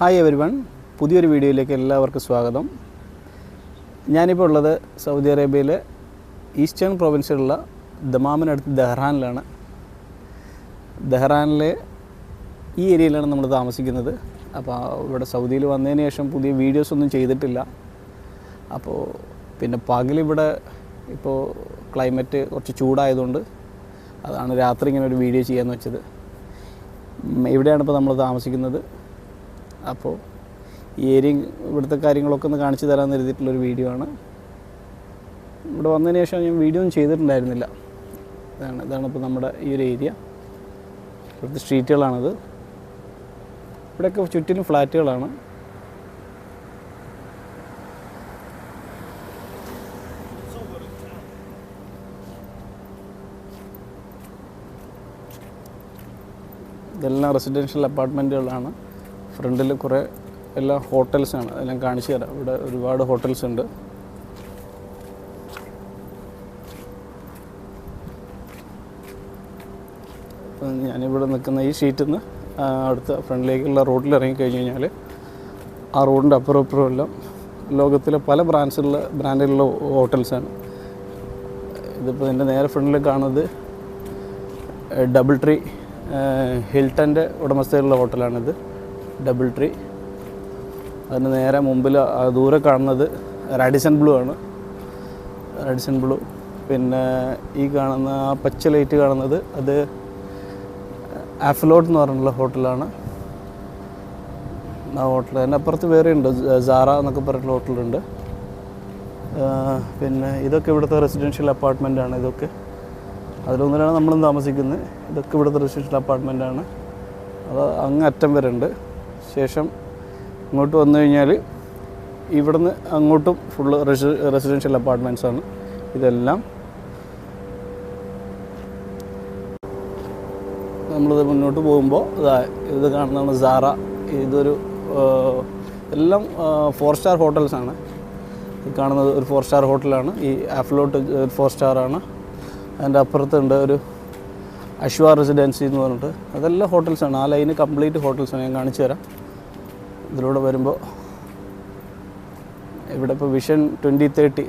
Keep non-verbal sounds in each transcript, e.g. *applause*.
Hi every one പുതിയൊരു വീഡിയോയിലേക്ക് എല്ലാവർക്കും സ്വാഗതം. ഞാനിപ്പോൾ ഉള്ളത് സൗദി അറേബ്യയിലെ ഈസ്റ്റേൺ പ്രൊവിൻസിലുള്ള ദമാമിനടുത്ത് ദെഹ്റാനിലാണ്. ദെഹ്റാനിലെ ഈ ഏരിയയിലാണ് നമ്മൾ താമസിക്കുന്നത്. അപ്പോൾ ഇവിടെ സൗദിയിൽ വന്നതിന് ശേഷം പുതിയ വീഡിയോസ് ഒന്നും ചെയ്തിട്ടില്ല. അപ്പോൾ പിന്നെ പകലിവിടെ ഇപ്പോൾ ക്ലൈമറ്റ് കുറച്ച് ചൂടായതുകൊണ്ട് അതാണ് രാത്രി ഇങ്ങനെ ഒരു വീഡിയോ ചെയ്യാമെന്ന് വെച്ചത്. ഇവിടെയാണ് ഇപ്പോൾ നമ്മൾ താമസിക്കുന്നത്. അപ്പോൾ ഈ ഏരിയ ഇവിടുത്തെ കാര്യങ്ങളൊക്കെ ഒന്ന് കാണിച്ചു തരാമെന്ന് എഴുതിയിട്ടുള്ളൊരു വീഡിയോ ആണ്. ഇവിടെ വന്നതിന് ശേഷം ഞാൻ വീഡിയോ ഒന്നും ചെയ്തിട്ടുണ്ടായിരുന്നില്ല. ഇതാണ് ഇതാണ് ഇപ്പോൾ നമ്മുടെ ഈ ഒരു ഏരിയ ഇവിടുത്തെ സ്ട്രീറ്റുകളാണത് ഇവിടെയൊക്കെ ചുറ്റിലും ഫ്ലാറ്റുകളാണ്. ഇതെല്ലാം റെസിഡൻഷ്യൽ അപ്പാർട്ട്മെന്റുകളാണ് ഫ്രണ്ടിൽ കുറേ എല്ലാ ഹോട്ടൽസാണ് അതെല്ലാം കാണിച്ചു തരാം. ഇവിടെ ഒരുപാട് ഹോട്ടൽസ് ഉണ്ട്. ഞാനിവിടെ നിൽക്കുന്ന ഈ ഷീറ്റിൽ നിന്ന് അടുത്ത ഫ്രണ്ടിലേക്കുള്ള റോഡിൽ ഇറങ്ങി കഴിഞ്ഞ് കഴിഞ്ഞാൽ ആ റോഡിന്റെ അപ്പുറം അപ്പുറം എല്ലാം ലോകത്തിലെ പല ബ്രാൻഡ്സിലുള്ള ബ്രാൻഡിലുള്ള ഹോട്ടൽസാണ്. ഇതിപ്പോൾ എന്റെ നേരെ ഫ്രണ്ടിൽ കാണുന്നത് ഡബിൾ ട്രീ ഹിൽട്ടന്റെ ഉടമസ്ഥയിലുള്ള ഹോട്ടലാണിത്. ഡബിൾ ട്രീ അതിന് നേരെ മുമ്പിൽ ദൂരെ കാണുന്നത് റാഡിസൺ ബ്ലൂ ആണ്. റാഡിസൺ ബ്ലൂ പിന്നെ ഈ കാണുന്ന ആ പച്ച ലൈറ്റ് കാണുന്നത് അത് ആഫ്ലോട്ട് എന്ന് പറഞ്ഞിട്ടുള്ള ഹോട്ടലാണ് ആ ഹോട്ടൽ അതിന്റെ അപ്പുറത്ത് വേറെ ഉണ്ട്. സാറ എന്നൊക്കെ പറഞ്ഞിട്ടുള്ള ഹോട്ടലുണ്ട് പിന്നെ ഇതൊക്കെ ഇവിടുത്തെ റെസിഡൻഷ്യൽ അപ്പാർട്ട്മെന്റ് ആണ് ഇതൊക്കെ. അതിലൊന്നിലാണ് നമ്മളും താമസിക്കുന്നത്. ഇതൊക്കെ ഇവിടുത്തെ റെസിഡൻഷ്യൽ അപ്പാർട്ട്മെന്റ് ആണ്. അത് അങ്ങ് അറ്റം വരെ ഉണ്ട്. ശേഷം ഇങ്ങോട്ട് വന്നു കഴിഞ്ഞാൽ ഇവിടുന്ന് അങ്ങോട്ടും ഫുള്ള് റെസി റെസിഡൻഷ്യൽ അപ്പാർട്ട്മെന്റ്സ് ആണ് ഇതെല്ലാം. നമ്മളിത് മുന്നോട്ട് പോകുമ്പോൾ ഇതാ ഇത് കാണുന്നതാണ് സാറ ഇതൊരു എല്ലാം ഫോർ സ്റ്റാർ ഹോട്ടൽസാണ് കാണുന്നത് ഒരു ഫോർ സ്റ്റാർ ഹോട്ടലാണ് ഈ ആഫ്ലോട്ട് ഒരു ഫോർ സ്റ്റാർ ആണ്. അതിന്റെ അപ്പുറത്തുണ്ട് ഒരു അശ്വ റെസിഡൻസി എന്ന് പറഞ്ഞിട്ട്. അതെല്ലാം ഹോട്ടൽസാണ് ആ ലൈന് കംപ്ലീറ്റ് ഹോട്ടൽസാണ് ഞാൻ കാണിച്ചു തരാം. ഇതിലൂടെ വരുമ്പോൾ ഇവിടെ ഇപ്പോൾ വിഷൻ ട്വന്റി തേർട്ടി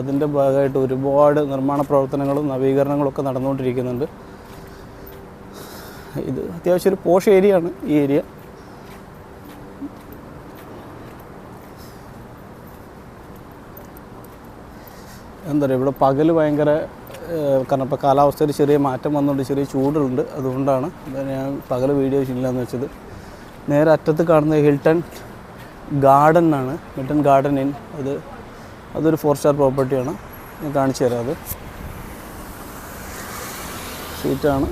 അതിന്റെ ഭാഗമായിട്ട് ഒരുപാട് നിർമ്മാണ പ്രവർത്തനങ്ങളും നവീകരണങ്ങളും ഒക്കെ നടന്നുകൊണ്ടിരിക്കുന്നുണ്ട്. ഇത് അത്യാവശ്യം ഒരു പോഷ ഏരിയ ആണ് ഈ ഏരിയ. എന്താ പറയുക ഇവിടെ പകൽ ഭയങ്കര കാരണം ഇപ്പോൾ കാലാവസ്ഥയിൽ ചെറിയ മാറ്റം വന്നുകൊണ്ട് ചെറിയ ചൂടുണ്ട്. അതുകൊണ്ടാണ് ഞാൻ പകൽ വീഡിയോ ഇല്ലയെന്ന് വെച്ചത്. നേരെ അറ്റത്ത് കാണുന്നത് ഹിൽട്ടൺ ഗാർഡൻ ആണ്. Hilton Garden Inn. അത് അതൊരു ഫോർ സ്റ്റാർ പ്രോപ്പർട്ടിയാണ് ഞാൻ കാണിച്ചു തരാം അത്. സീറ്റാണ്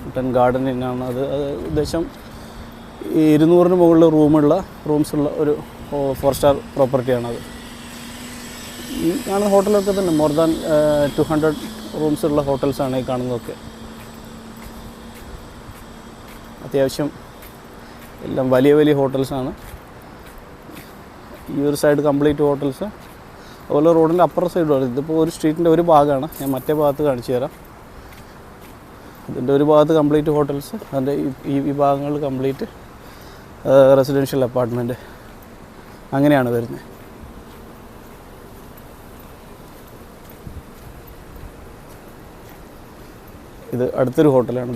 ഹിൽട്ടൺ ഗാർഡൻ ആണ്. അത് അത് ഏകദേശം ഇരുന്നൂറിന് മുകളിൽ റൂമുള്ള റൂംസുള്ള ഒരു ഫോർ സ്റ്റാർ പ്രോപ്പർട്ടിയാണത് ഈ കാണുന്ന ഹോട്ടലൊക്കെ തന്നെ മോർ ദാൻ ടു ഹൺഡ്രഡ് റൂംസുള്ള ഹോട്ടൽസാണ് ഈ കാണുന്നതൊക്കെ. അത്യാവശ്യം എല്ലാം വലിയ വലിയ ഹോട്ടൽസാണ്. ഈ ഒരു സൈഡ് കംപ്ലീറ്റ് ഹോട്ടൽസ്. അതുപോലെ റോഡിന്റെ അപ്പുറ സൈഡും ഇതിപ്പോൾ ഒരു സ്ട്രീറ്റിന്റെ ഒരു ഭാഗമാണ്. ഞാൻ മറ്റേ ഭാഗത്ത് കാണിച്ചു തരാം. ഇതിന്റെ ഒരു ഭാഗത്ത് കംപ്ലീറ്റ് ഹോട്ടൽസ്. അതിന്റെ ഈ ഈ ഭാഗങ്ങൾ കംപ്ലീറ്റ് റെസിഡൻഷ്യൽ അപ്പാർട്ട്മെന്റ്. അങ്ങനെയാണ് വരുന്നത്. ഇത് അടുത്തൊരു ഹോട്ടലാണ്.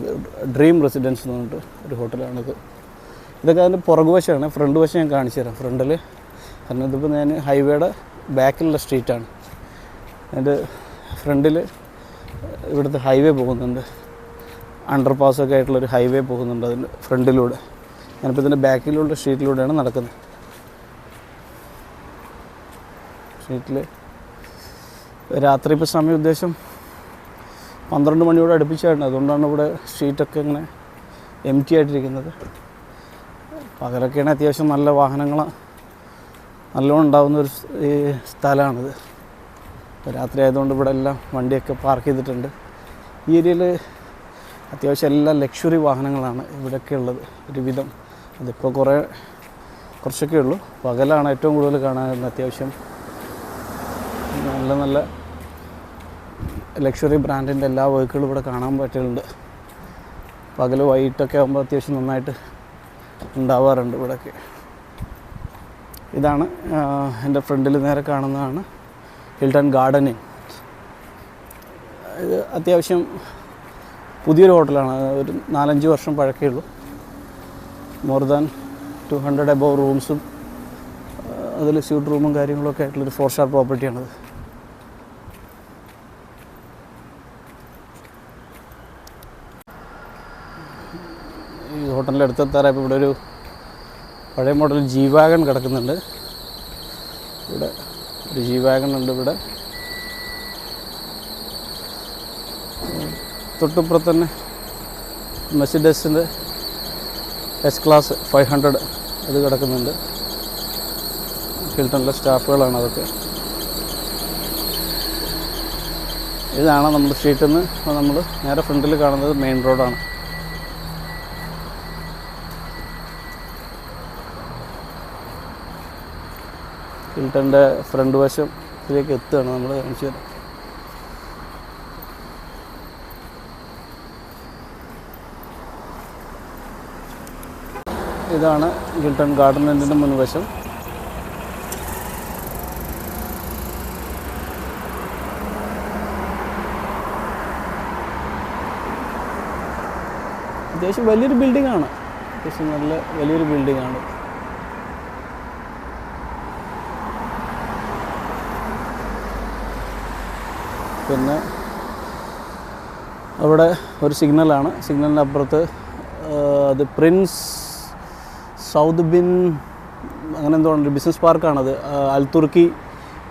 ഡ്രീം റെസിഡൻസ് എന്ന് പറഞ്ഞിട്ട് ഒരു ഹോട്ടലാണിത്. ഇതൊക്കെ അതിന്റെ പുറകുവശമാണ് ഫ്രണ്ട് വശം ഞാൻ കാണിച്ചു തരാം. ഫ്രണ്ടിൽ കാരണം ഇതിപ്പോൾ ഞാൻ ഹൈവേയുടെ ബാക്കിലുള്ള സ്ട്രീറ്റാണ്. അതിന്റെ ഫ്രണ്ടിൽ ഇവിടുത്തെ ഹൈവേ പോകുന്നുണ്ട്. അണ്ടർ പാസ്സൊക്കെ ആയിട്ടുള്ളൊരു ഹൈവേ പോകുന്നുണ്ട് അതിന്റെ ഫ്രണ്ടിലൂടെ. ഞാനിപ്പോൾ ഇതിന്റെ ബാക്കിലുള്ള സ്ട്രീറ്റിലൂടെയാണ് നടക്കുന്നത്. സ്ട്രീറ്റിൽ രാത്രി ഇപ്പോൾ സമയം ഉദ്ദേശം പന്ത്രണ്ട് മണിയോട് അടുപ്പിച്ചായിരുന്നു. അതുകൊണ്ടാണ് ഇവിടെ സ്ട്രീറ്റൊക്കെ ഇങ്ങനെ എം ടി ആയിട്ടിരിക്കുന്നത്. പകലൊക്കെയാണ് അത്യാവശ്യം നല്ല വാഹനങ്ങൾ നല്ലോണം ഉണ്ടാകുന്ന ഒരു സ്ഥലമാണിത്. രാത്രി ആയതുകൊണ്ട് ഇവിടെ എല്ലാം വണ്ടിയൊക്കെ പാർക്ക് ചെയ്തിട്ടുണ്ട്. ഈ ഏരിയയിൽ അത്യാവശ്യം എല്ലാ ലക്ഷറി വാഹനങ്ങളാണ് ഇവിടെയൊക്കെ ഉള്ളത്. ഒരുവിധം അതിപ്പോൾ കുറേ കുറച്ചൊക്കെ ഉള്ളൂ. പകലാണ് ഏറ്റവും കൂടുതൽ കാണാൻ അത്യാവശ്യം. നല്ല നല്ല ലക്ഷറി ബ്രാൻഡിന്റെ എല്ലാ വർക്കുകളും ഇവിടെ കാണാൻ പറ്റുന്നുണ്ട്. പകൽ വൈകിട്ടൊക്കെ ആകുമ്പോൾ അത്യാവശ്യം നന്നായിട്ട് ഉണ്ടാവാറുണ്ട് ഇവിടെയൊക്കെ ഇതാണ് എന്റെ ഫ്രണ്ടിൽ നേരെ കാണുന്നതാണ് ഹിൽട്ടൺ ഗാർഡനിങ്. ഇത് അത്യാവശ്യം പുതിയൊരു ഹോട്ടലാണ് ഒരു നാലഞ്ച് വർഷം പഴക്കേ ഉള്ളൂ. More than two hundred above റൂംസും അതിൽ സ്യൂട്ട് റൂമും കാര്യങ്ങളൊക്കെ ആയിട്ടുള്ളൊരു ഫോർ സ്റ്റാർ പ്രോപ്പർട്ടിയാണത് ഹോട്ടലിന്റെ അടുത്തെത്താറായപ്പോൾ ഇവിടെ ഒരു പഴയ മോഡൽ ജീവാഗൻ കിടക്കുന്നുണ്ട്. ഇവിടെ ഒരു ജീവാഗൻ ഉണ്ട് ഇവിടെ. തൊട്ടിപ്പുറത്ത് തന്നെ മെസ്സിഡസിന്റെ എസ് ക്ലാസ് ഫൈവ് ഹൺഡ്രഡ് അത് കിടക്കുന്നുണ്ട്. ഹിൽട്ടണിലെ സ്റ്റാഫുകളാണ് അതൊക്കെ. ഇതാണ് നമ്മുടെ സ്ട്രീറ്റിൽ നിന്ന് നമ്മൾ നേരെ ഫ്രണ്ടിൽ കാണുന്നത് മെയിൻ റോഡാണ് ഹിൽട്ടന്റെ ഫ്രണ്ട് വശം ഇതിലേക്ക് എത്തുകയാണ് നമ്മൾ കാണിച്ചു തരാം ഇതാണ് ഹിൽട്ടൺ ഗാർഡനിന്റെ മുൻവശം. അത്യാവശ്യം വലിയൊരു ബിൽഡിംഗ് ആണ്. അത്യാവശ്യം നല്ല വലിയൊരു ബിൽഡിംഗ് ആണ്. പിന്നെ അവിടെ ഒരു സിഗ്നലാണ്. സിഗ്നലിന്റെ അപ്പുറത്ത് അത് പ്രിൻസ് സൗത്ത് ബിൻ അങ്ങനെ എന്തോ ഉണ്ട് ബിസിനസ് പാർക്കാണത്. അൽ തുർക്കി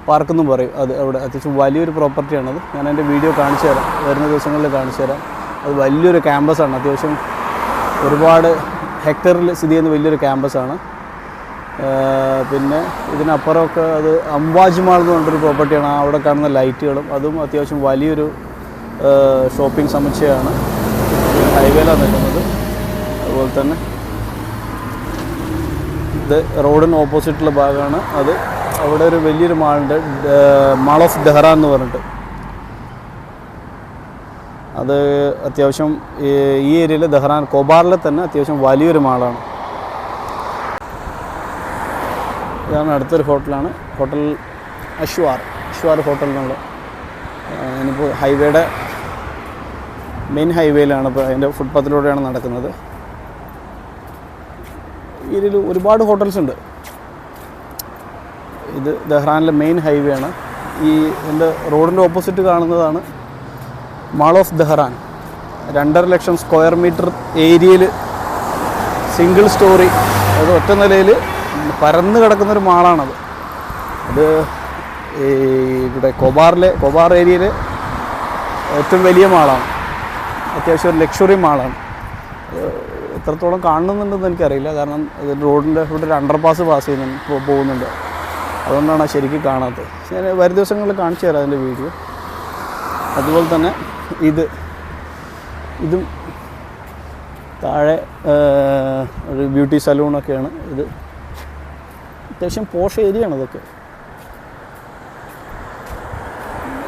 പാർക്ക് എന്നും പറയും. അത് അവിടെ അത്യാവശ്യം വലിയൊരു പ്രോപ്പർട്ടിയാണത്. ഞാൻ എന്റെ വീഡിയോ കാണിച്ചു തരാം. വരുന്ന ദിവസങ്ങളിൽ കാണിച്ചു തരാം. അത് വലിയൊരു ക്യാമ്പസാണ്. അത്യാവശ്യം ഒരുപാട് ഹെക്ടറിൽ സ്ഥിതി ചെയ്യുന്ന വലിയൊരു ക്യാമ്പസാണ്. പിന്നെ ഇതിനപ്പുറമൊക്കെ അത് അംബാജ് മാൾ എന്ന് പറഞ്ഞൊരു പ്രോപ്പർട്ടിയാണ്. അവിടെ കാണുന്ന ലൈറ്റുകളും അതും അത്യാവശ്യം വലിയൊരു ഷോപ്പിംഗ് സമുച്ചയമാണ്. ഹൈവേയിലാണ് നിൽക്കുന്നത്. അതുപോലെ തന്നെ ഇത് റോഡിന് ഓപ്പോസിറ്റുള്ള ഭാഗമാണ്. അത് അവിടെ ഒരു വലിയൊരു മാളുണ്ട്. മാൾ ഓഫ് ദെഹ്റ എന്ന് പറഞ്ഞിട്ട്. അത് അത്യാവശ്യം ഈ- ഈ ഏരിയയിൽ ദെഹ്റാൻ കോബാറിലെ തന്നെ അത്യാവശ്യം വലിയൊരു മാളാണ്. ഇതാണ് അടുത്തൊരു ഹോട്ടലാണ്. ഹോട്ടൽ അശ്വാർ. അശ്വാർ ഹോട്ടൽ എന്നുള്ള ഞാനിപ്പോൾ ഹൈവേയുടെ മെയിൻ ഹൈവേയിലാണ് ഇപ്പോൾ അതിന്റെ ഫുട്പാത്തിലൂടെയാണ് നടക്കുന്നത്. ഇതിൽ ഒരുപാട് ഹോട്ടൽസ് ഉണ്ട്. ഇത് ദഹ്റാനിലെ മെയിൻ ഹൈവേ ആണ് ഈ എന്റെ റോഡിന്റെ ഓപ്പോസിറ്റ് കാണുന്നതാണ് മാൾ ഓഫ് ദഹ്റാൻ. രണ്ടര ലക്ഷം സ്ക്വയർ മീറ്റർ ഏരിയയിൽ സിംഗിൾ സ്റ്റോറി അത് ഒറ്റ നിലയിൽ പരന്ന് കിടക്കുന്നൊരു മാളാണത്. അത് ഈ ഇവിടെ കൊബാറിലെ കൊബാർ ഏരിയയിൽ ഏറ്റവും വലിയ മാളാണ്. അത്യാവശ്യം ഒരു ലക്ഷറി മാളാണ്. എത്രത്തോളം കാണുന്നുണ്ടെന്ന് എനിക്കറിയില്ല. കാരണം ഇത് റോഡിന്റെ ഇവിടെ ഒരു അണ്ടർ പാസ് ചെയ്യുന്നുണ്ട് പോകുന്നുണ്ട്. അതുകൊണ്ടാണ് അത് ശരിക്കും കാണാത്തത്. ഞാൻ വരും ദിവസങ്ങളിൽ കാണിച്ചു തരാം അതിന്റെ വീഡിയോ. അതുപോലെ തന്നെ ഇത് ഇതും താഴെ ഒരു ബ്യൂട്ടി സലൂണൊക്കെയാണ് ഇത്. അത്യാവശ്യം പോഷ ഏരിയയാണ് ഇതൊക്കെ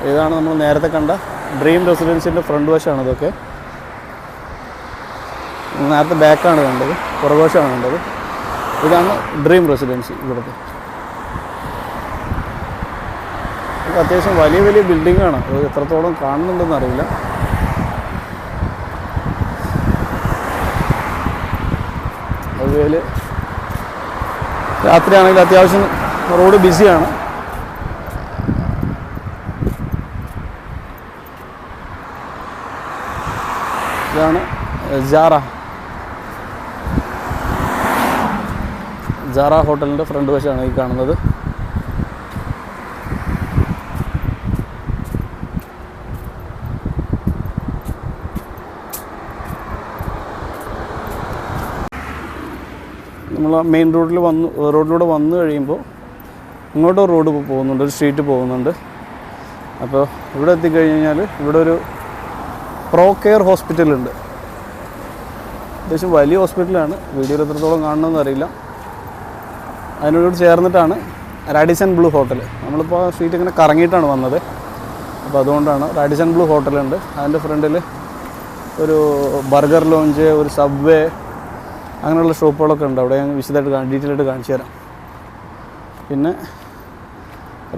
ഇതാണ് നമ്മൾ നേരത്തെ കണ്ട ഡ്രീം റെസിഡൻസിന്റെ ഫ്രണ്ട് വശമാണ് ഇതൊക്കെ. നേരത്തെ ബാക്കാണ് കണ്ടത് പുറകുവശമാണ് കണ്ടത്. ഇതാണ് ഡ്രീം റെസിഡൻസി ഇവിടുത്തെ. അത്യാവശ്യം വലിയ വലിയ ബിൽഡിങ്ങാണ് അത് എത്രത്തോളം കാണുന്നുണ്ടെന്ന് അറിയില്ല. അതുപോലെ രാത്രിയാണെങ്കിൽ അത്യാവശ്യം റോഡ് ബിസിയാണ്. ഇതാണ് ജാറ. ജാറ ഹോട്ടലിന്റെ ഫ്രണ്ട് വശമാണ് ഈ കാണുന്നത്. നമ്മൾ മെയിൻ റോഡിൽ വന്ന് റോഡിലൂടെ വന്നു കഴിയുമ്പോൾ ഇങ്ങോട്ട് റോഡ് പോകുന്നുണ്ട് ഒരു സ്ട്രീറ്റ് പോകുന്നുണ്ട്. അപ്പോൾ ഇവിടെ എത്തിക്കഴിഞ്ഞ് കഴിഞ്ഞാൽ ഇവിടെ ഒരു പ്രോ കെയർ ഹോസ്പിറ്റൽ ഉണ്ട്. അത്യാവശ്യം വലിയ ഹോസ്പിറ്റലാണ് വീഡിയോയിൽ എത്രത്തോളം കാണണമെന്ന് അറിയില്ല. അതിനോട് ചേർന്നിട്ടാണ് റാഡിസൺ ബ്ലൂ ഹോട്ടൽ നമ്മളിപ്പോൾ സ്ട്രീറ്റ് ഇങ്ങനെ കറങ്ങിയിട്ടാണ് വന്നത്. അപ്പോൾ അതുകൊണ്ടാണ് റാഡിസൺ ബ്ലൂ ഹോട്ടലുണ്ട് അതിന്റെ ഫ്രണ്ടിൽ ഒരു ബർഗർ ലോഞ്ച് ഒരു സബ്വേ അങ്ങനെയുള്ള ഷോപ്പുകളൊക്കെ ഉണ്ട്. അവിടെ ഞാൻ വിശദമായിട്ട് ഡീറ്റെയിൽ ആയിട്ട് കാണിച്ചു തരാം. പിന്നെ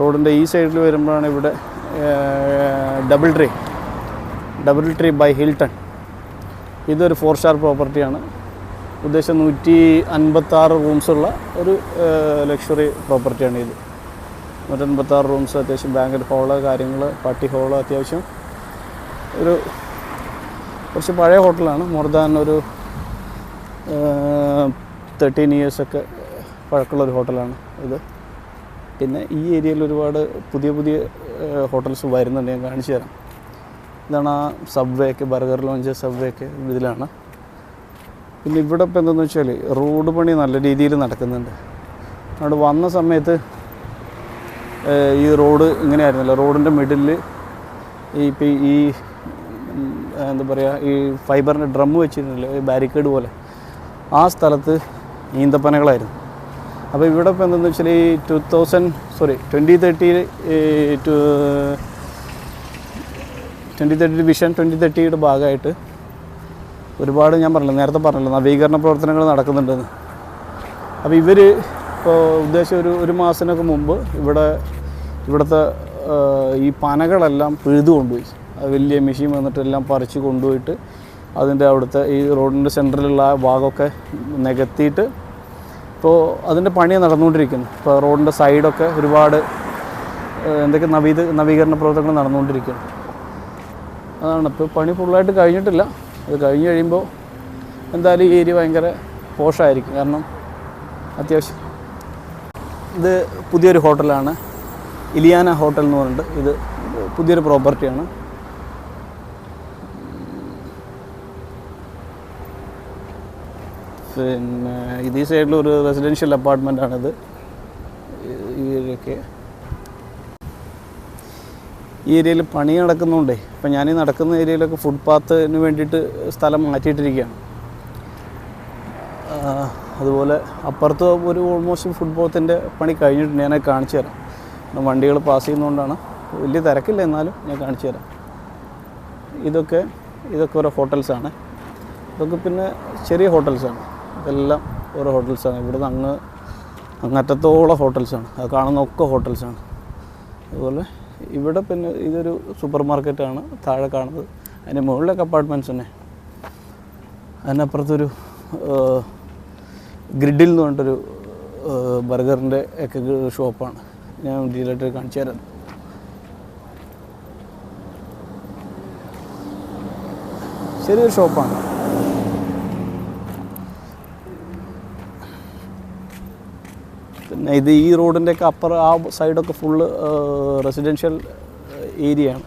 റോഡിന്റെ ഈ സൈഡിൽ വരുമ്പോഴാണ് ഇവിടെ double tree double tree by Hilton ഇതൊരു ഫോർ സ്റ്റാർ പ്രോപ്പർട്ടിയാണ് ഉദ്ദേശം നൂറ്റി അൻപത്താറ് റൂംസുള്ള ഒരു ലക്ഷറി പ്രോപ്പർട്ടിയാണ് ഇത്. നൂറ്റൻപത്താറ് റൂംസ് അത്യാവശ്യം ബാങ്കറ്റ് ഹോൾ കാര്യങ്ങൾ പാർട്ടി ഹോൾ അത്യാവശ്യം ഒരു കുറച്ച് പഴയ ഹോട്ടലാണ് മോർ ദാൻ ഒരു തേർട്ടീൻ ഇയേഴ്സൊക്കെ പഴക്കമുള്ള ഒരു ഹോട്ടലാണ് ഇത്. പിന്നെ ഈ ഏരിയയിൽ ഒരുപാട് പുതിയ പുതിയ ഹോട്ടൽസ് വരുന്നുണ്ട് ഞാൻ കാണിച്ചു തരാം. ഇതാണ് ആ സബ്വേ ഒക്കെ ബർഗർ ലോഞ്ച് സബ്വേ ഒക്കെ ഇതിലാണ്. പിന്നെ ഇവിടെ ഇപ്പോൾ എന്താണെന്ന് വെച്ചാൽ റോഡ് പണി നല്ല രീതിയിൽ നടക്കുന്നുണ്ട്. അവിടെ വന്ന സമയത്ത് ഈ റോഡ് ഇങ്ങനെ ഇങ്ങനെയായിരുന്നല്ലോ. റോഡിന്റെ മിഡിലിൽ ഈ ഇപ്പം ഈ എന്താ പറയുക ഈ ഫൈബറിന്റെ ഡ്രം വെച്ചിരുന്നില്ലേ ഈ ബാരിക്കേഡ് പോലെ. ആ സ്ഥലത്ത് ഈന്തപ്പനകളായിരുന്നു. അപ്പോൾ ഇവിടെ ഇപ്പോൾ എന്താണെന്ന് വെച്ചാൽ ഈ two thousand sorry twenty thirty two twenty thirty vision twenty തേർട്ടിയുടെ ഭാഗമായിട്ട് ഒരുപാട് ഞാൻ പറഞ്ഞില്ല നേരത്തെ പറഞ്ഞില്ല നവീകരണ പ്രവർത്തനങ്ങൾ നടക്കുന്നുണ്ടെന്ന്. അപ്പോൾ ഇവർ ഇപ്പോൾ ഉദ്ദേശം ഒരു ഒരു മാസത്തിനൊക്കെ മുമ്പ് ഇവിടെ ഇവിടുത്തെ ഈ പനകളെല്ലാം പിഴുതു കൊണ്ടുപോയി അത് വലിയ മെഷീൻ വന്നിട്ട് എല്ലാം പറിച്ച് കൊണ്ടുപോയിട്ട് അതിന്റെ അവിടുത്തെ ഈ റോഡിന്റെ സെന്ററിലുള്ള ആ ഭാഗമൊക്കെ നികത്തിയിട്ട് ഇപ്പോൾ അതിന്റെ പണി നടന്നുകൊണ്ടിരിക്കുന്നു. ഇപ്പോൾ റോഡിന്റെ സൈഡൊക്കെ ഒരുപാട് എന്തൊക്കെ നവീത നവീകരണ പ്രവർത്തനങ്ങൾ നടന്നുകൊണ്ടിരിക്കുന്നു. അതാണ്. ഇപ്പോൾ പണി ഫുള്ളായിട്ട് കഴിഞ്ഞിട്ടില്ല. അത് കഴിഞ്ഞ് കഴിയുമ്പോൾ എന്തായാലും ഈ ഏരിയ ഭയങ്കര പോഷായിരിക്കും കാരണം അത്യാവശ്യം ഇത് പുതിയൊരു ഹോട്ടലാണ്. ഇലിയാന ഹോട്ടൽ എന്ന് പറഞ്ഞിട്ട് ഇത് പുതിയൊരു പ്രോപ്പർട്ടിയാണ്. പിന്നെ ഇത് ഒരു റെസിഡൻഷ്യൽ അപ്പാർട്ട്മെന്റ് ആണിത്. ഈ ഏരിയയൊക്കെ. ഈ ഏരിയയിൽ പണി നടക്കുന്നുണ്ടേ. ഇപ്പം ഞാൻ ഈ നടക്കുന്ന ഏരിയയിലൊക്കെ ഫുട്പാത്തിന് വേണ്ടിയിട്ട് സ്ഥലം മാറ്റിയിട്ടിരിക്കുകയാണ്. അതുപോലെ അപ്പുറത്ത് ഒരു ഓൾമോസ്റ്റ് ഫുട്പാത്തിന്റെ പണി കഴിഞ്ഞിട്ടുണ്ട്. ഞാൻ കാണിച്ചു തരാം. വണ്ടികൾ പാസ് ചെയ്യുന്നതുകൊണ്ടാണ്. വലിയ തിരക്കില്ല എന്നാലും ഞാൻ കാണിച്ചു തരാം. ഇതൊക്കെ ഇതൊക്കെ ഓരോ ഹോട്ടൽസാണ് ഇതൊക്കെ പിന്നെ ചെറിയ ഹോട്ടൽസാണ് ഇതെല്ലാം ഓരോ ഹോട്ടൽസാണ്. ഇവിടുന്ന് അങ്ങ് അങ്ങറ്റത്തോളം ഹോട്ടൽസാണ്. അത് കാണുന്നൊക്കെ ഹോട്ടൽസാണ്. അതുപോലെ ഇവിടെ പിന്നെ ഇതൊരു സൂപ്പർ മാർക്കറ്റാണ് താഴെ കാണുന്നത്. അതിന്റെ മുകളിലൊക്കെ അപ്പാർട്ട്മെന്റ്സ് തന്നെ. അതിനപ്പുറത്തൊരു ഗ്രിഡിൽ എന്ന് പറഞ്ഞിട്ടൊരു ബർഗറിന്റെ ഒക്കെ ഷോപ്പാണ്. ഞാൻ ഡീലായിട്ട് കാണിച്ചു തരാം. ചെറിയൊരു ഷോപ്പാണ്. പിന്നെ ഇത് ഈ റോഡിന്റെ ഒക്കെ അപ്പർ ആ സൈഡൊക്കെ ഫുള്ള് റെസിഡൻഷ്യൽ ഏരിയയാണ്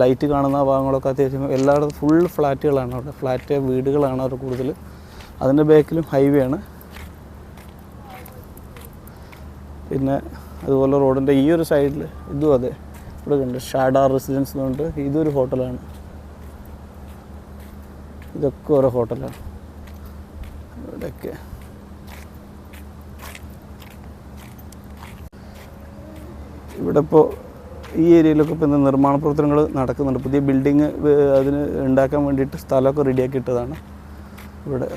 ലൈറ്റ് കാണുന്ന ഭാഗങ്ങളൊക്കെ അത്യാവശ്യം എല്ലായിടത്തും ഫുൾ ഫ്ലാറ്റുകളാണ് അവിടെ. ഫ്ലാറ്റ് വീടുകളാണ് അവിടെ കൂടുതൽ. അതിന്റെ ബാക്കിലും ഹൈവേ ആണ്. പിന്നെ അതുപോലെ റോഡിന്റെ ഈ ഒരു സൈഡിൽ ഇതും അതെ. ഇവിടെ കണ്ട് ഷാഡാർ റെസിഡൻസ് എന്ന് പറഞ്ഞിട്ട് ഇതൊരു ഹോട്ടലാണ്. ഇതൊക്കെ ഓരോ ഹോട്ടലാണ്. ഇവിടെയൊക്കെ. ഇവിടെ ഇപ്പോൾ ഈ ഏരിയയിലൊക്കെ ഇപ്പോൾ നിർമ്മാണ പ്രവർത്തനങ്ങൾ നടക്കുന്നുണ്ട്. പുതിയ ബിൽഡിങ് അതിന് ഉണ്ടാക്കാൻ വേണ്ടിയിട്ട് സ്ഥലമൊക്കെ റെഡിയാക്കി ഇട്ടതാണ് ഇവിടെ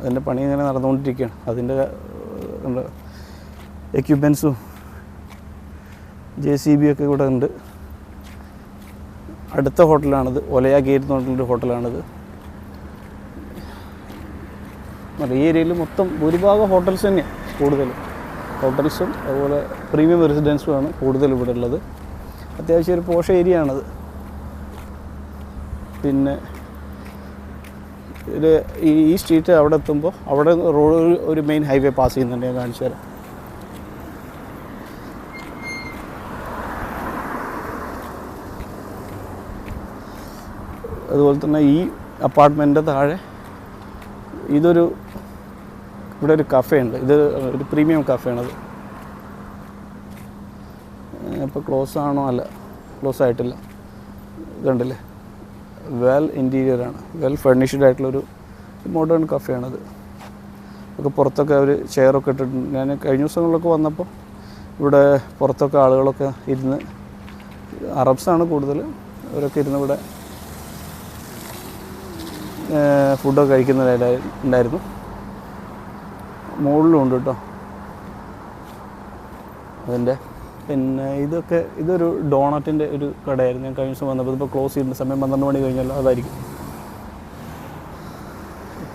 അതിന്റെ പണി ഇങ്ങനെ നടന്നുകൊണ്ടിരിക്കുകയാണ്. അതിന്റെ എക്യുപ്മെൻസും ജെ സി ബി ഒക്കെ ഇവിടെ ഉണ്ട്. അടുത്ത ഹോട്ടലാണിത്. ഒലയ ഗേറ്റ് എന്ന് പറഞ്ഞിട്ടൊരു ഹോട്ടലാണിത്. ഈ ഏരിയയിൽ മൊത്തം ഭൂരിഭാഗം ഹോട്ടൽസ് തന്നെയാണ് കൂടുതൽ ഹോട്ടൽസും അതുപോലെ പ്രീമിയം റെസിഡൻസും ആണ് കൂടുതൽ ഇവിടെ ഉള്ളത്. അത്യാവശ്യം ഒരു പോഷ ഏരിയ ആണത്. പിന്നെ ഇത് ഈ ഈ സ്ട്രീറ്റ് അവിടെ എത്തുമ്പോൾ അവിടെ റോഡ് ഒരു മെയിൻ ഹൈവേ പാസ് ചെയ്യുന്നുണ്ട് ഞാൻ കാണിച്ചു തരാം. അതുപോലെ തന്നെ ഈ അപ്പാർട്ട്മെന്റിന്റെ താഴെ ഇതൊരു ഇവിടെ ഒരു കഫേ ഉണ്ട്. ഇത് ഒരു പ്രീമിയം കഫേയാണത് ഇപ്പോൾ ക്ലോസ് ആണോ? അല്ല ക്ലോസ് ആയിട്ടില്ല. കണ്ടില്ലേ വെൽ ഇന്റീരിയറാണ് വെൽ ഫർണിഷ്ഡ് ആയിട്ടുള്ളൊരു മോഡേൺ കഫേയാണത് ഒക്കെ പുറത്തൊക്കെ അവർ ചെയറൊക്കെ ഇട്ടിട്ടുണ്ട് ഞാൻ കഴിഞ്ഞ ദിവസങ്ങളിലൊക്കെ വന്നപ്പോൾ ഇവിടെ പുറത്തൊക്കെ ആളുകളൊക്കെ ഇരുന്ന് അറബ്സാണ് കൂടുതൽ. അവരൊക്കെ ഇരുന്ന് ഇവിടെ ഫുഡൊക്കെ കഴിക്കുന്നതായി ഉണ്ടായിരുന്നു മുകളിലും ഉണ്ട് കേട്ടോ. അതിന്റെ. പിന്നെ ഇതൊക്കെ ഇതൊരു ഡോണറ്റിന്റെ ഒരു കടയായിരുന്നു. ഞാൻ കഴിഞ്ഞ ദിവസം വന്നപ്പോൾ ഇതിപ്പോൾ ക്ലോസ് ചെയ്യുന്ന സമയം പന്ത്രണ്ട് മണി കഴിഞ്ഞല്ലോ അതായിരിക്കും.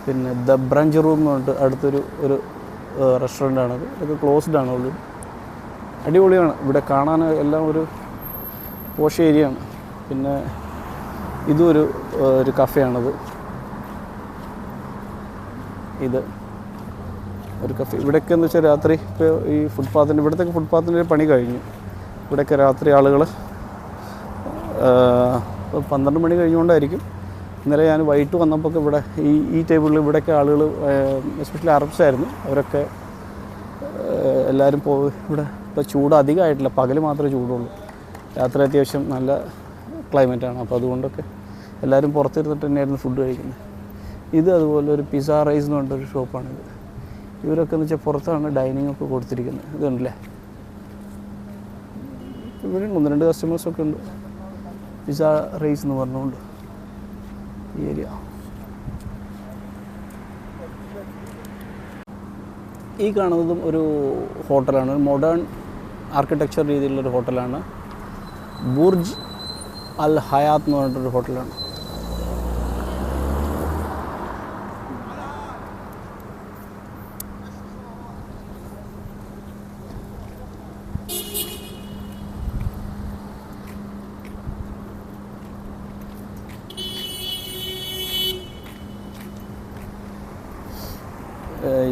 പിന്നെ ദ ബ്രഞ്ച് റൂം എന്ന് പറഞ്ഞിട്ട് അടുത്തൊരു ഒരു റെസ്റ്റോറന്റ് ആണത് ക്ലോസ്ഡ് ആണ് ഉള്ളു അടിപൊളിയാണ്. ഇവിടെ കാണാൻ എല്ലാം ഒരു പോഷ ഏരിയ ആണ് പിന്നെ ഇതും ഒരു ഒരു കഫേയാണത്. ഇത്. ഒരു കഫേ ഇവിടെയൊക്കെ എന്ന് വെച്ചാൽ രാത്രി ഇപ്പോൾ ഈ ഫുട്പാത്തിന്റെ ഇവിടത്തേക്ക് ഫുട്പാത്തിന്റെ പണി കഴിഞ്ഞു. ഇവിടെയൊക്കെ രാത്രി ആളുകൾ പന്ത്രണ്ട് മണി കഴിഞ്ഞുകൊണ്ടായിരിക്കും. ഇന്നലെ ഞാൻ വൈകിട്ട് വന്നപ്പോൾ ഇവിടെ ഈ ഈ ടേബിളിൽ ഇവിടെയൊക്കെ ആളുകൾ എസ്പെഷ്യലി അറബ്സ് ആയിരുന്നു. അവരൊക്കെ എല്ലാവരും പോ ഇവിടെ ഇപ്പോൾ ചൂട് അധികമായിട്ടില്ല. പകൽ മാത്രമേ ചൂടുള്ളൂ. രാത്രി അത്യാവശ്യം നല്ല ക്ലൈമറ്റാണ്. അപ്പോൾ അതുകൊണ്ടൊക്കെ എല്ലാവരും പുറത്തിരുന്നിട്ട് തന്നെയായിരുന്നു ഫുഡ് കഴിക്കുന്നത്. ഇത് അതുപോലെ ഒരു പിസ്സ റൈസ് എന്ന് പറഞ്ഞിട്ടൊരു ഷോപ്പാണിത് ഇവരൊക്കെ എന്ന് വെച്ചാൽ പുറത്താണ് ഡൈനിങ് ഒക്കെ കൊടുത്തിരിക്കുന്നത്. ഇതുണ്ടല്ലേ? ഇവിടെ ഒന്ന് രണ്ട് കസ്റ്റമേഴ്സൊക്കെ ഉണ്ട്. പിസ റൈസ് എന്ന് പറഞ്ഞുകൊണ്ട് ഈ ഏരിയ ഈ കാണുന്നതും ഒരു ഹോട്ടലാണ്. മോഡേൺ ആർക്കിടെക്ചർ രീതിയിലുള്ളൊരു ഹോട്ടലാണ്. ബുർജ് അൽ ഹയാത്ത് എന്ന് പറഞ്ഞിട്ടൊരു ഹോട്ടലാണ്.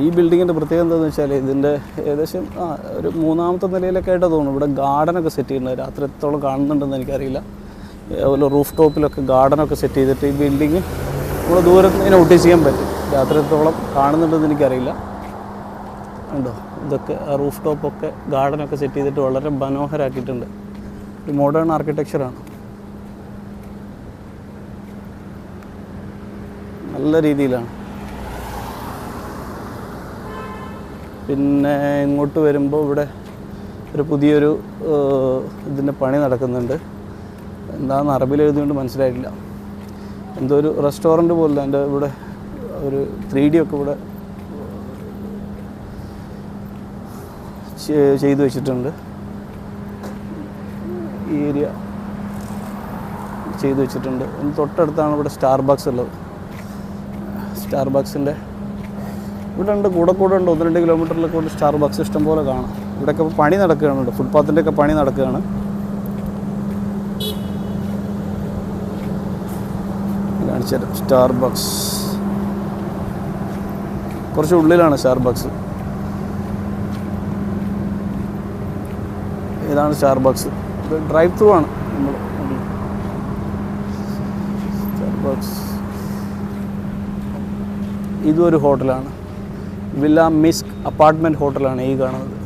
ഈ ബിൽഡിങ്ങിന്റെ പ്രത്യേകത എന്താണെന്ന് വെച്ചാൽ ഇതിന്റെ ഏകദേശം ആ ഒരു മൂന്നാമത്തെ നിലയിലൊക്കെ ആയിട്ട് തോന്നുന്നു. ഇവിടെ ഗാർഡനൊക്കെ സെറ്റ് ചെയ്യുന്നത്. രാത്രി എത്രത്തോളം കാണുന്നുണ്ടെന്ന് എനിക്കറിയില്ല. അതുപോലെ റൂഫ് ടോപ്പിലൊക്കെ ഗാർഡനൊക്കെ സെറ്റ് ചെയ്തിട്ട് ഈ ബിൽഡിങ് ഇവിടെ ദൂരത്ത് നിന്ന് ഒട്ടിച്ച് ചെയ്യാൻ പറ്റും. രാത്രി എത്രത്തോളം കാണുന്നുണ്ടെന്ന് എനിക്കറിയില്ല. ഉണ്ടോ ഇതൊക്കെ റൂഫ് ടോപ്പൊക്കെ ഗാർഡനൊക്കെ സെറ്റ് ചെയ്തിട്ട് വളരെ മനോഹരമാക്കിയിട്ടുണ്ട് ഒരു മോഡേൺ ആർക്കിടെക്ചറാണ് നല്ല രീതിയിലാണ്. പിന്നെ ഇങ്ങോട്ട് വരുമ്പോൾ ഇവിടെ ഒരു പുതിയൊരു ഇതിന്റെ പണി നടക്കുന്നുണ്ട്. എന്താണെന്ന് അറബിൽ എഴുതിയോണ്ട് മനസ്സിലായിട്ടില്ല. എന്തോ ഒരു റെസ്റ്റോറന്റ് പോലെ എന്റെ ഇവിടെ ഒരു ത്രീ ഡി ഒക്കെ ഇവിടെ ചെയ്തു വെച്ചിട്ടുണ്ട്. ഈ ഏരിയ ചെയ്തു വെച്ചിട്ടുണ്ട്. തൊട്ടടുത്താണ് ഇവിടെ സ്റ്റാർബക്സ് ഉള്ളത്. സ്റ്റാർബക്സിന്റെ ഇവിടെ ഉണ്ട് കൂടെ കൂടെ ഉണ്ട്. ഒന്ന് രണ്ട് കിലോമീറ്ററിലൊക്കെ ഉണ്ട്. സ്റ്റാർ ബക്സ് ഇഷ്ടം പോലെ കാണാം. ഇവിടെയൊക്കെ പണി നടക്കുകയാണ് ഫുട്പാത്തിന്റെ ഒക്കെ പണി നടക്കുകയാണ്. സ്റ്റാർ ബക്സ് കുറച്ച് ഉള്ളിലാണ് സ്റ്റാർ ബക്സ് ഇതാണ് സ്റ്റാർബക്സ് ഇത് ഡ്രൈവ് ത്രൂ ആണ് നമ്മൾ സ്റ്റാർബക്സ് ഇതും ഒരു ഹോട്ടലാണ് വില്ല മിസ്ക് അപ്പാർട്ട്മെന്റ് ഹോട്ടലാണ് ഈ കാണുന്നത്.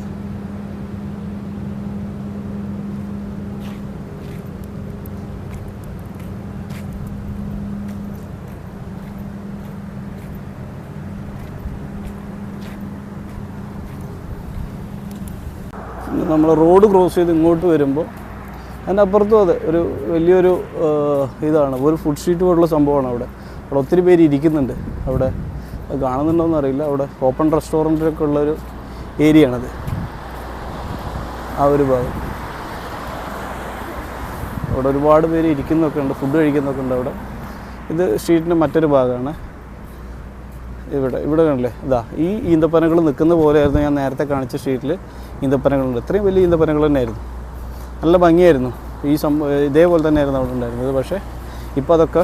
നമ്മൾ റോഡ് ക്രോസ് ചെയ്ത് ഇങ്ങോട്ട് വരുമ്പോൾ അതിന്റെ അപ്പുറത്തും അതെ ഒരു വലിയൊരു ഇതാണ്. ഒരു ഫുഡ് സ്ട്രീറ്റ് പോലുള്ള സംഭവമാണ് അവിടെ. അവിടെ ഒത്തിരി പേര് ഇരിക്കുന്നുണ്ട്. അവിടെ അത് കാണുന്നുണ്ടോയെന്ന് അറിയില്ല. അവിടെ ഓപ്പൺ റെസ്റ്റോറന്റിലൊക്കെ ഉള്ളൊരു ഏരിയ ആണത് ആ ഒരു ഭാഗം. അവിടെ ഒരുപാട് പേര് ഇരിക്കുന്നൊക്കെ ഉണ്ട് ഫുഡ് കഴിക്കുന്നൊക്കെ ഉണ്ട് അവിടെ. ഇത് സ്ട്രീറ്റിന്റെ മറ്റൊരു ഭാഗമാണ്. ഇവിടെ ഇവിടെ കണ്ടില്ലേ? ഇതാ ഈ ഈന്തപ്പനകൾ നിൽക്കുന്ന പോലെയായിരുന്നു ഞാൻ നേരത്തെ കാണിച്ച സ്ട്രീറ്റിൽ ഈന്തപ്പനകളുണ്ട്. ഇത്രയും വലിയ ഈന്തപ്പനകൾ തന്നെയായിരുന്നു. നല്ല ഭംഗിയായിരുന്നു. ഈ സംഭവം ഇതേപോലെ തന്നെയായിരുന്നു അവിടെ ഉണ്ടായിരുന്നത്. പക്ഷേ ഇപ്പോൾ അതൊക്കെ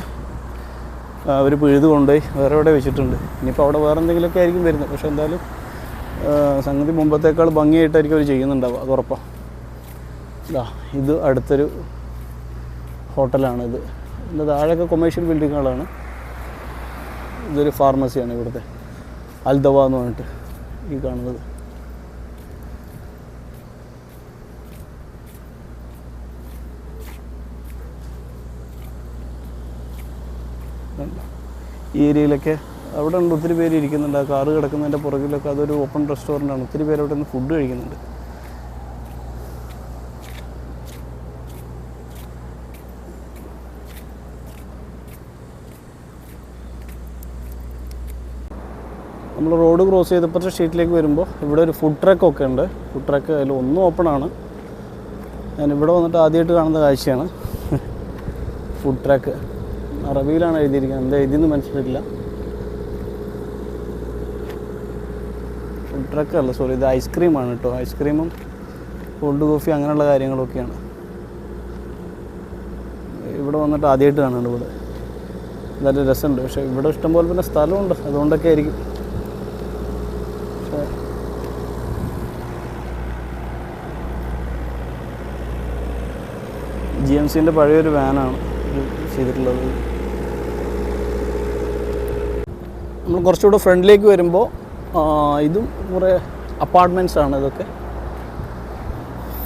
അവർ പിഴുത് കൊണ്ടുപോയി വേറെ എവിടെ വെച്ചിട്ടുണ്ട്. ഇനിയിപ്പോൾ അവിടെ വേറെ എന്തെങ്കിലുമൊക്കെ ആയിരിക്കും വരുന്നത്. പക്ഷേ എന്തായാലും സംഗതി മുമ്പത്തേക്കാൾ ഭംഗിയായിട്ടായിരിക്കും അവർ ചെയ്യുന്നുണ്ടാവുക അത് ഉറപ്പാണ് ഇതാ ഇത് അടുത്തൊരു ഹോട്ടലാണ് ഇത് ഇതിന്റെ താഴെയൊക്കെ കൊമേഴ്ഷ്യൽ ബിൽഡിങ്ങുകളാണ്. ഇതൊരു ഫാർമസിയാണ് ഇവിടുത്തെ. അൽദവ എന്ന് പറഞ്ഞിട്ട് ഈ കാണുന്നത്. ഈ ഏരിയയിലൊക്കെ അവിടെ ഉണ്ട് ഒത്തിരി പേര് ഇരിക്കുന്നുണ്ട്. ആ കാറ് കിടക്കുന്നതിന്റെ പുറകിലൊക്കെ അതൊരു ഓപ്പൺ റെസ്റ്റോറന്റാണ് ഒത്തിരി പേര് അവിടെ നിന്ന് ഫുഡ് കഴിക്കുന്നുണ്ട്. നമ്മൾ റോഡ് ക്രോസ് ചെയ്തപ്പോഴത്തെ സ്ട്രീറ്റിലേക്ക് വരുമ്പോൾ ഇവിടെ ഒരു ഫുഡ് ട്രക്ക് ഒക്കെ ഉണ്ട്. ഫുഡ് ട്രക്ക് അതിൽ ഒന്നും ഓപ്പൺ ആണ്. ഞാൻ ഇവിടെ വന്നിട്ട് ആദ്യമായിട്ട് കാണുന്ന കാഴ്ചയാണ്. *laughs* ഫുഡ് ട്രക്ക് അറബിയിലാണ് എഴുതിയിരിക്കുന്നത്. എന്താ എഴുതിയെന്ന് മനസ്സിലായിട്ടില്ല. ഫുഡ് ട്രക്ക് അല്ല സോറി ഇത് ഐസ്ക്രീമാണ് കേട്ടോ ഐസ്ക്രീമും കോൾഡ് കോഫി അങ്ങനെയുള്ള കാര്യങ്ങളൊക്കെയാണ്. ഇവിടെ വന്നിട്ട് ആദ്യമായിട്ട് കാണുന്നുണ്ട് ഇവിടെ. നല്ല രസമുണ്ട്. പക്ഷേ ഇവിടെ ഇഷ്ടംപോലെ പിന്നെ സ്ഥലമുണ്ട്. അതുകൊണ്ടൊക്കെ ആയിരിക്കും. പക്ഷേ ജി എം സിന്റെ പഴയൊരു വാനാണ് ചെയ്തിട്ടുള്ളത്. നമ്മൾ കുറച്ചുകൂടെ ഫ്രണ്ടിലേക്ക് വരുമ്പോൾ ഇതും കുറേ അപ്പാർട്ട്മെന്റ്സ് ആണ് ഇതൊക്കെ.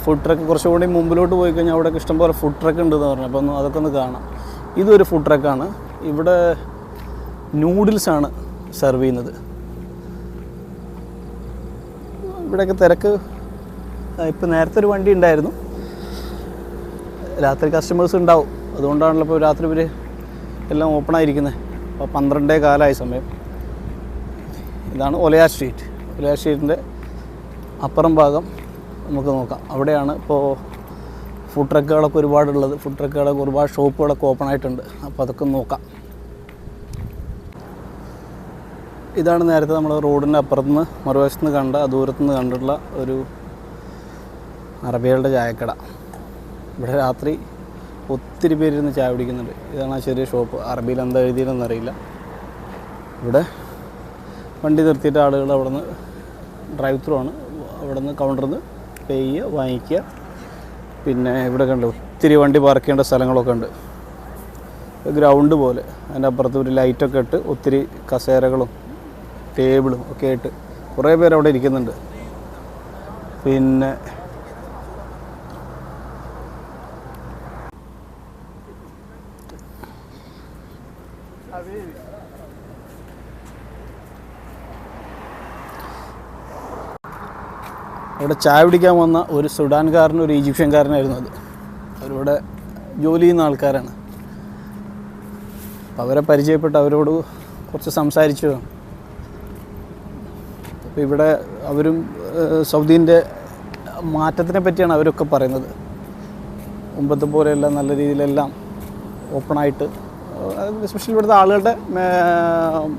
ഫുഡ് ട്രക്ക് കുറച്ചുകൂടി മുമ്പിലോട്ട് പോയി കഴിഞ്ഞാൽ അവിടെയൊക്കെ ഇഷ്ടംപോലെ ഫുഡ് ട്രക്ക് ഉണ്ടെന്ന് പറഞ്ഞു. അപ്പോൾ ഒന്ന് അതൊക്കെ ഒന്ന് കാണാം. ഇതൊരു ഫുഡ് ട്രക്കാണ് ഇവിടെ നൂഡിൽസാണ് സെർവ് ചെയ്യുന്നത്. ഇവിടെയൊക്കെ തിരക്ക്. ഇപ്പോൾ നേരത്തെ ഒരു വണ്ടി ഉണ്ടായിരുന്നു. രാത്രി കസ്റ്റമേഴ്സ് ഉണ്ടാവും. അതുകൊണ്ടാണല്ലോ ഇപ്പോൾ രാത്രി ഇവർ എല്ലാം ഓപ്പൺ ആയിരിക്കുന്നത് അപ്പോൾ പന്ത്രണ്ടേ കാലമായ സമയം. ഇതാണ് ഒലയ സ്ട്രീറ്റ്. ഒലയ സ്ട്രീറ്റിന്റെ അപ്പുറം ഭാഗം നമുക്ക് നോക്കാം. അവിടെയാണ് ഇപ്പോൾ ഫുഡ് ട്രക്കുകളൊക്കെ ഒരുപാടുള്ളത്. ഫുഡ് ട്രക്കുകളൊക്കെ ഒരുപാട് ഷോപ്പുകളൊക്കെ ഓപ്പൺ ആയിട്ടുണ്ട്. അപ്പോൾ അതൊക്കെ നോക്കാം. ഇതാണ് നേരത്തെ നമ്മൾ റോഡിന്റെ അപ്പുറത്ത് നിന്ന് മറുവശത്ത് നിന്ന് കണ്ട ദൂരത്തു നിന്ന് കണ്ടിട്ടുള്ള ഒരു അറബികളുടെ ചായക്കട. ഇവിടെ രാത്രി ഒത്തിരി പേരിരുന്ന് ചായ പിടിക്കുന്നുണ്ട് ഇതാണ് ആ ചെറിയ ഷോപ്പ്. അറബിയിൽ എന്താ എഴുതിയതെന്ന് അറിയില്ല. ഇവിടെ വണ്ടി നിർത്തിയിട്ട് ആളുകൾ അവിടെ നിന്ന് ഡ്രൈവ് ത്രൂ ആണ്. അവിടെ നിന്ന് കൗണ്ടറിൽ നിന്ന് പേ ചെയ്യുക വാങ്ങിക്കുക. പിന്നെ ഇവിടെ കണ്ട് ഒത്തിരി വണ്ടി പാർക്ക് ചെയ്യേണ്ട സ്ഥലങ്ങളൊക്കെ ഉണ്ട്. ഗ്രൗണ്ട് പോലെ. അതിന്റെ അപ്പുറത്ത് ഒരു ലൈറ്റൊക്കെ ഇട്ട് ഒത്തിരി കസേരകളും ടേബിളും ഒക്കെ ആയിട്ട് കുറേ പേര് അവിടെ ഇരിക്കുന്നുണ്ട്. പിന്നെ അവിടെ ചായ പിടിക്കാൻ വന്ന ഒരു സുഡാൻകാരനും ഒരു ഈജിപ്ഷ്യൻകാരനായിരുന്നു അത്. അവരിവിടെ ജോലി ചെയ്യുന്ന ആൾക്കാരാണ്. അപ്പോൾ അവരെ പരിചയപ്പെട്ട് അവരോട് കുറച്ച് സംസാരിച്ചു അപ്പോൾ ഇവിടെ അവരും സൗദീന്റെ മാറ്റത്തിനെ പറ്റിയാണ് അവരൊക്കെ പറയുന്നത്. മുമ്പത്തെ പോലെയെല്ലാം നല്ല രീതിയിലെല്ലാം ഓപ്പണായിട്ട് എസ്പെഷ്യലി ഇവിടുത്തെ ആളുകളുടെ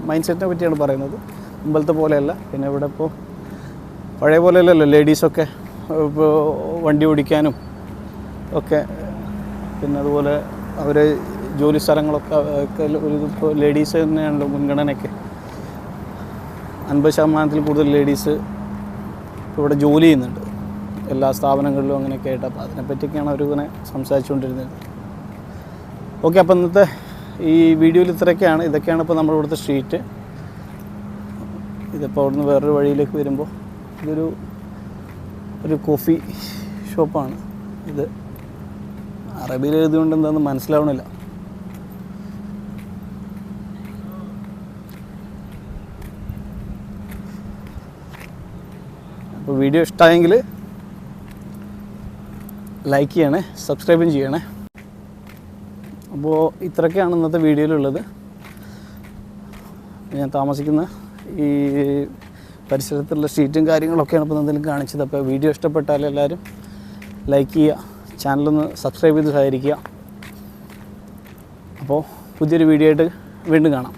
മൈൻഡ് സെറ്റിനെ പറ്റിയാണ് പറയുന്നത്. മുമ്പത്തെ പോലെയല്ല പിന്നെ ഇവിടെ ഇപ്പോൾ പഴയ പോലെയല്ലല്ലോ ലേഡീസൊക്കെ ഇപ്പോൾ വണ്ടി ഓടിക്കാനും ഒക്കെ. പിന്നെ അതുപോലെ അവർ ജോലി സ്ഥലങ്ങളൊക്കെ ഒരു ഇപ്പോൾ ലേഡീസ് തന്നെയാണല്ലോ മുൻഗണനയൊക്കെ. അൻപത് ശതമാനത്തിൽ കൂടുതൽ ലേഡീസ് ഇവിടെ ജോലി ചെയ്യുന്നുണ്ട്. എല്ലാ സ്ഥാപനങ്ങളിലും അങ്ങനെയൊക്കെ ആയിട്ട്. അപ്പോൾ അതിനെപ്പറ്റിയൊക്കെയാണ് അവരിങ്ങനെ സംസാരിച്ചുകൊണ്ടിരുന്നത്. ഓക്കെ അപ്പോൾ ഇന്നത്തെ ഈ വീഡിയോയിൽ ഇത്രയൊക്കെയാണ്. ഇതൊക്കെയാണ് ഇപ്പോൾ നമ്മുടെ ഇവിടുത്തെ സ്ട്രീറ്റ്. ഇതിപ്പോൾ അവിടുന്ന് വേറൊരു വഴിയിലേക്ക് വരുമ്പോൾ ഇതൊരു ഒരു കോഫി ഷോപ്പാണ്. ഇത് അറബിയിൽ എഴുതുകൊണ്ട് എന്താണെന്ന് മനസ്സിലാവണില്ല. അപ്പോൾ വീഡിയോ ഇഷ്ടമായെങ്കിൽ ലൈക്ക് ചെയ്യണേ സബ്സ്ക്രൈബും ചെയ്യണേ. അപ്പോൾ ഇത്രയൊക്കെയാണ് ഇന്നത്തെ വീഡിയോയിലുള്ളത്. ഞാൻ താമസിക്കുന്ന ഈ പരിസരത്തുള്ള സ്ട്രീറ്റും കാര്യങ്ങളൊക്കെയാണ് ഇപ്പോൾ എന്തെങ്കിലും കാണിച്ചത്. അപ്പോൾ വീഡിയോ ഇഷ്ടപ്പെട്ടാൽ എല്ലാവരും ലൈക്ക് ചെയ്യുക ചാനലൊന്ന് സബ്സ്ക്രൈബ് ചെയ്ത് സഹകരിക്കുക. അപ്പോൾ പുതിയൊരു വീഡിയോ ആയിട്ട് വീണ്ടും കാണാം.